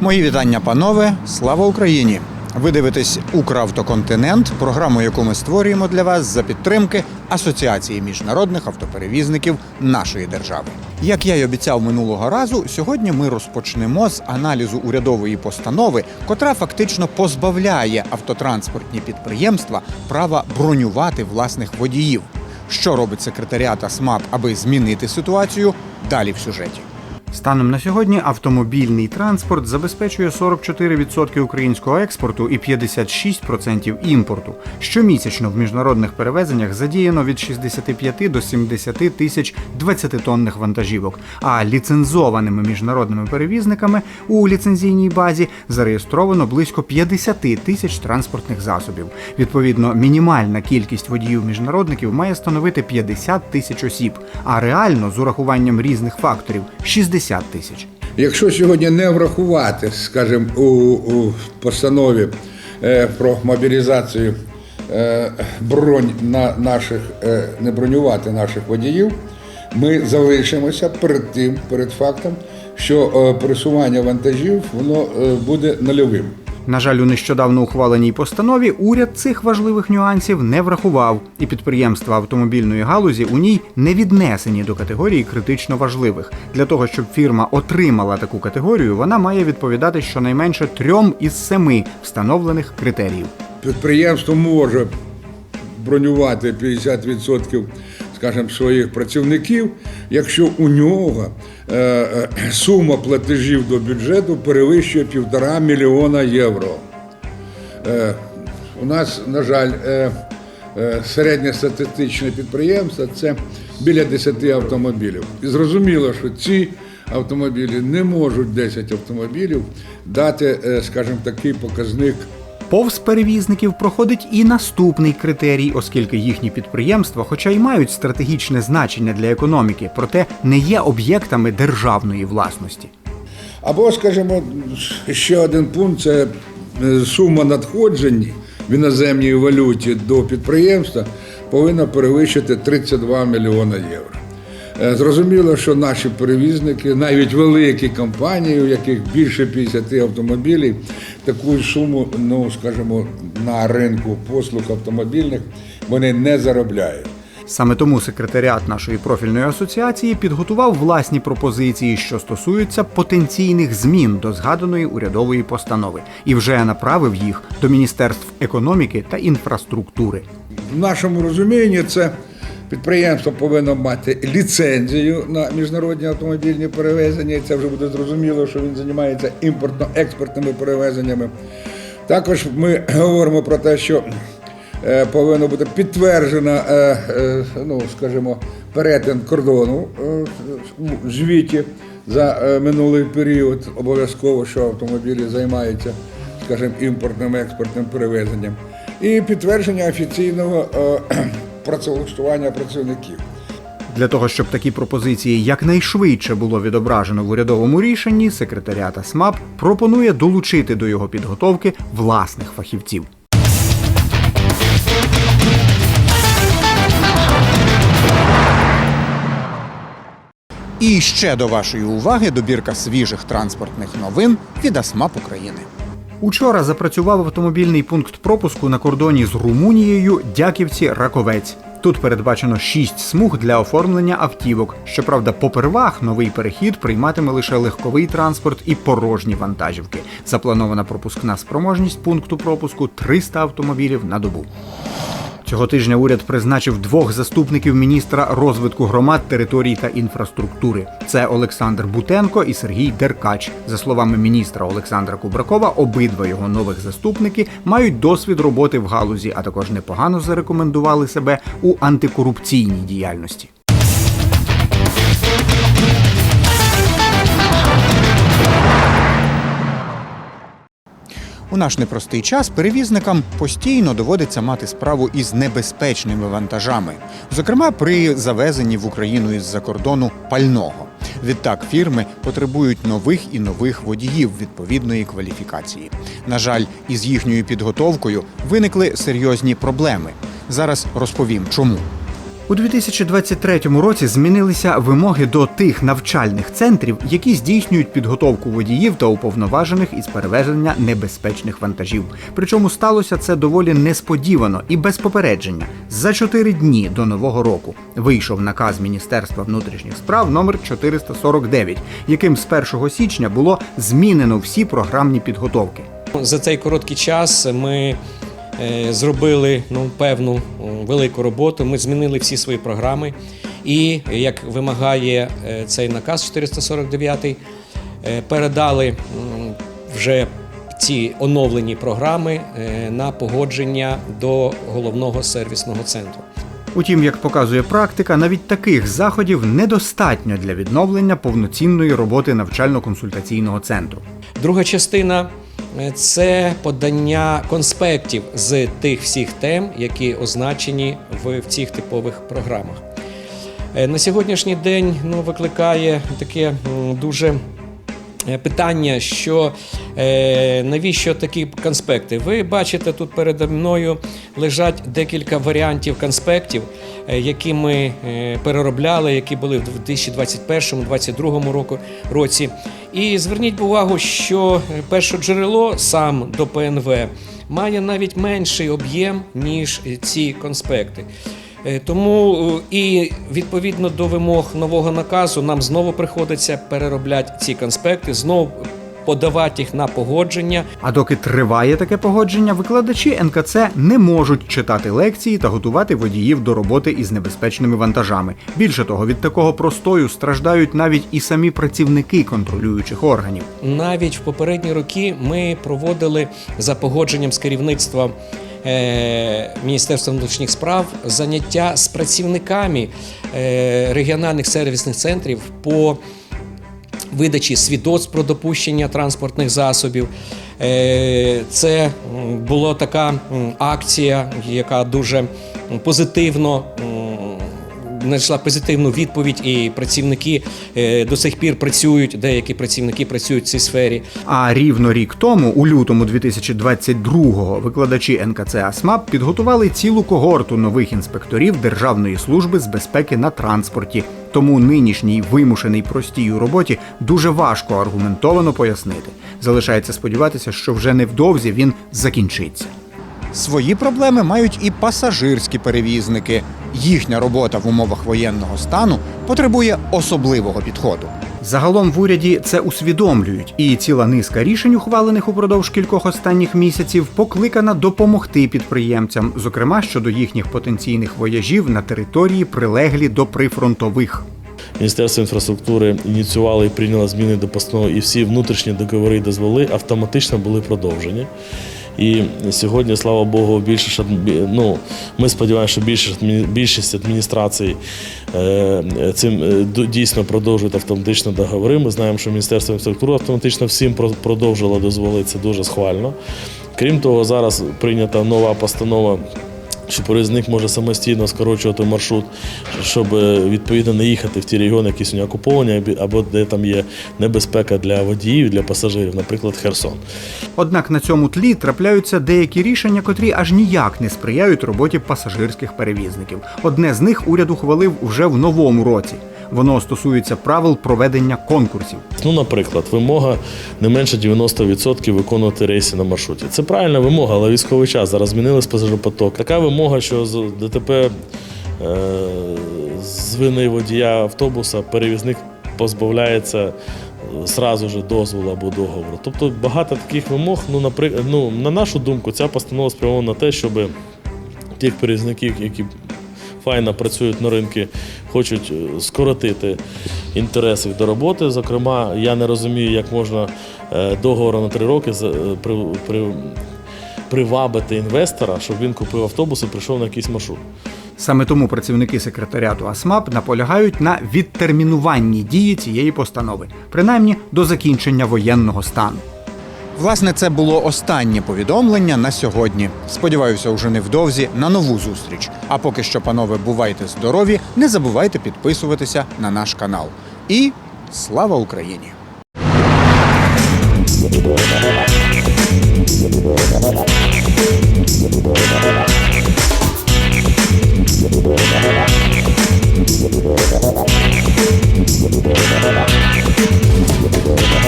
Мої вітання, панове. Слава Україні! Ви дивитесь Укравтоконтинент, програму, яку ми створюємо для вас за підтримки Асоціації міжнародних автоперевізників нашої держави. Як я й обіцяв минулого разу, сьогодні ми розпочнемо з аналізу урядової постанови, котра фактично позбавляє автотранспортні підприємства права бронювати власних водіїв. Що робить секретаріат СМАП, аби змінити ситуацію? Далі в сюжеті. Станом на сьогодні автомобільний транспорт забезпечує 44% українського експорту і 56% імпорту. Щомісячно в міжнародних перевезеннях задіяно від 65 до 70 тисяч 20-тонних вантажівок. А ліцензованими міжнародними перевізниками у ліцензійній базі зареєстровано близько 50 тисяч транспортних засобів. Відповідно, мінімальна кількість водіїв-міжнародників має становити 50 тисяч осіб, а реально з урахуванням різних факторів 60 тисяч. Якщо сьогодні не врахувати, скажімо, у, у постанові е, про мобілізацію е, бронь на наших, е, не бронювати наших водіїв, ми залишимося перед тим, перед фактом, що е, пересування вантажів воно е, буде нульовим. На жаль, у нещодавно ухваленій постанові уряд цих важливих нюансів не врахував, і підприємства автомобільної галузі у ній не віднесені до категорії критично важливих. Для того щоб фірма отримала таку категорію, вона має відповідати щонайменше трьом із семи встановлених критеріїв. Підприємство може бронювати 50%, скажімо, своїх працівників, якщо у нього е, е, сума платежів до бюджету перевищує півтора мільйона євро. Е, у нас, на жаль, е, е, середньостатистичне підприємство це біля 10 автомобілів. І зрозуміло, що ці автомобілі не можуть 10 автомобілів дати, скажімо, такий показник Повз перевізників проходить і наступний критерій, оскільки їхні підприємства, хоча й мають стратегічне значення для економіки, проте не є об'єктами державної власності. Або, скажімо, ще один пункт це е, сума надходжень в іноземній валюті до підприємства повинна перевищити 32 мільйона євро. Е, Зрозуміло, що наші перевізники, навіть великі компанії, у яких більше 50 автомобілів, таку суму, ну скажімо, на ринку послуг автомобільних вони не заробляють. Саме тому секретаріат нашої профільної асоціації підготував власні пропозиції, що стосуються потенційних змін до згаданої урядової постанови, і вже направив їх до міністерств економіки та інфраструктури. В нашому розумінні це підприємство повинно мати ліцензію на міжнародні автомобільні перевезення. І це вже буде зрозуміло, що він займається імпортно-експортними перевезеннями. Також ми говоримо про те, що е, повинно бути підтверджено, е, е, ну, скажімо, перетин кордону у звіті за минулий період. Обов'язково, що автомобілі займаються, скажімо, імпортним експортним перевезенням. І підтвердження офіційного працевлаштування працівників. Для того щоб такі пропозиції якнайшвидше було відображено в урядовому рішенні, секретаріат СМАП пропонує долучити до його підготовки власних фахівців. І ще до вашої уваги добірка свіжих транспортних новин від АСМАП України. Учора запрацював автомобільний пункт пропуску на кордоні з Румунією Дяківці Раковець. Тут передбачено шість смуг для оформлення автівок. Щоправда, попервах новий перехід прийматиме лише легковий транспорт і порожні вантажівки. Запланована пропускна спроможність пункту пропуску 300 автомобілів на добу. Цього тижня уряд призначив двох заступників міністра розвитку громад, територій та інфраструктури. Це Олександр Бутенко і Сергій Деркач. За словами міністра Олександра Кубракова, обидва його нових заступники мають досвід роботи в галузі, а також непогано зарекомендували себе у антикорупційній діяльності. У наш непростий час перевізникам постійно доводиться мати справу із небезпечними вантажами, зокрема при завезенні в Україну із-за кордону пального. Відтак фірми потребують нових і нових водіїв відповідної кваліфікації. На жаль, із їхньою підготовкою виникли серйозні проблеми. Зараз розповім, чому. У 2023 році змінилися вимоги до тих навчальних центрів, які здійснюють підготовку водіїв та уповноважених із перевезення небезпечних вантажів. Причому сталося це доволі несподівано і без попередження. За чотири дні до нового року вийшов наказ Міністерства внутрішніх справ номер 449, яким з 1 січня було змінено всі програмні підготовки. За цей короткий час ми е, зробили ну, певну велику роботу. Ми змінили всі свої програми. І як вимагає е, цей наказ 449, е, передали вже ці оновлені програми е, на погодження до головного сервісного центру. Утім, як показує практика, навіть таких заходів недостатньо для відновлення повноцінної роботи навчально-консультаційного центру. Друга частина це подання конспектів з тих всіх тем, які означені в, цих типових програмах. Е, На сьогоднішній день ну, викликає таке дуже е, питання, що е, навіщо такі конспекти? Ви бачите, тут передо мною лежать декілька варіантів конспектів, е, які ми е, переробляли, які були в 2021-2022 року році. І зверніть увагу, що е, перше джерело сам до ПНВ має навіть менший об'єм, ніж е, ці конспекти. Е, Тому е, і відповідно до вимог нового наказу нам знову приходиться переробляти ці конспекти, знову подавати їх на погодження. А доки триває таке погодження, викладачі НКЦ не можуть читати лекції та готувати водіїв до роботи із небезпечними вантажами. Більше того, від такого простою страждають навіть і самі працівники контролюючих органів. Навіть в попередні роки ми проводили за погодженням з керівництва е, Міністерства внутрішніх справ заняття з працівниками е, регіональних сервісних центрів по видачі свідоцтв про допущення транспортних засобів. Е, Це була така акція, яка дуже позитивно знайшла позитивну відповідь, і працівники е, до сих пір працюють. Деякі працівники працюють в цій сфері. А рівно рік тому, у лютому 2022-го, викладачі НКЦ АСМАП підготували цілу когорту нових інспекторів Державної служби з безпеки на транспорті. Тому нинішній вимушений простій у роботі дуже важко аргументовано пояснити. Залишається сподіватися, що вже невдовзі він закінчиться. Свої проблеми мають і пасажирські перевізники. Їхня робота в умовах воєнного стану потребує особливого підходу. Загалом в уряді це усвідомлюють, і ціла низка рішень, ухвалених упродовж кількох останніх місяців, покликана допомогти підприємцям, зокрема щодо їхніх потенційних вояжів на території, прилеглі до прифронтових. Міністерство інфраструктури ініціювало і прийняло зміни до постанови, і всі внутрішні договори і дозволи автоматично були продовжені. І сьогодні, слава Богу, більше ну, ми сподіваємося, що більшість, більшість адміністрацій е, цим е, дійсно продовжують автоматично договори. Ми знаємо, що Міністерство інфраструктури автоматично всім про- продовжило дозволити, Це дуже схвально. Крім того, зараз прийнята нова постанова що перевізник може самостійно скорочувати маршрут, щоб е, відповідно не їхати в ті регіони, які сьогодні окуповані, або де там є небезпека для водіїв, для пасажирів, наприклад, Херсон. Однак на цьому тлі трапляються деякі рішення, котрі аж ніяк не сприяють роботі пасажирських перевізників. Одне з них уряд ухвалив вже в новому році. Воно стосується правил проведення конкурсів. Ну, наприклад, вимога не менше 90% виконувати рейси на маршруті. Це правильна вимога, але військовий час зараз змінили пасажиропоток. Така вимога, що з ДТП е, з вини водія автобуса перевізник позбавляється зразу ж дозволу або договору. Тобто багато таких вимог, ну, наприклад, ну, на нашу думку, ця постанова спрямована на те, щоб тих перевізників, які файно працюють на ринку, хочуть е, скоротити інтереси до роботи. Зокрема, я не розумію, як можна е, договором на три роки е, при, при, привабити інвестора, щоб він купив автобус і прийшов на якийсь маршрут. Саме тому працівники секретаріату АСМАП наполягають на відтермінуванні дії цієї постанови, принаймні до закінчення воєнного стану. Власне, це було останнє повідомлення на сьогодні. Сподіваюся, уже невдовзі на нову зустріч. А поки що, панове, бувайте здорові, не забувайте підписуватися на наш канал. І слава Україні!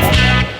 Thank.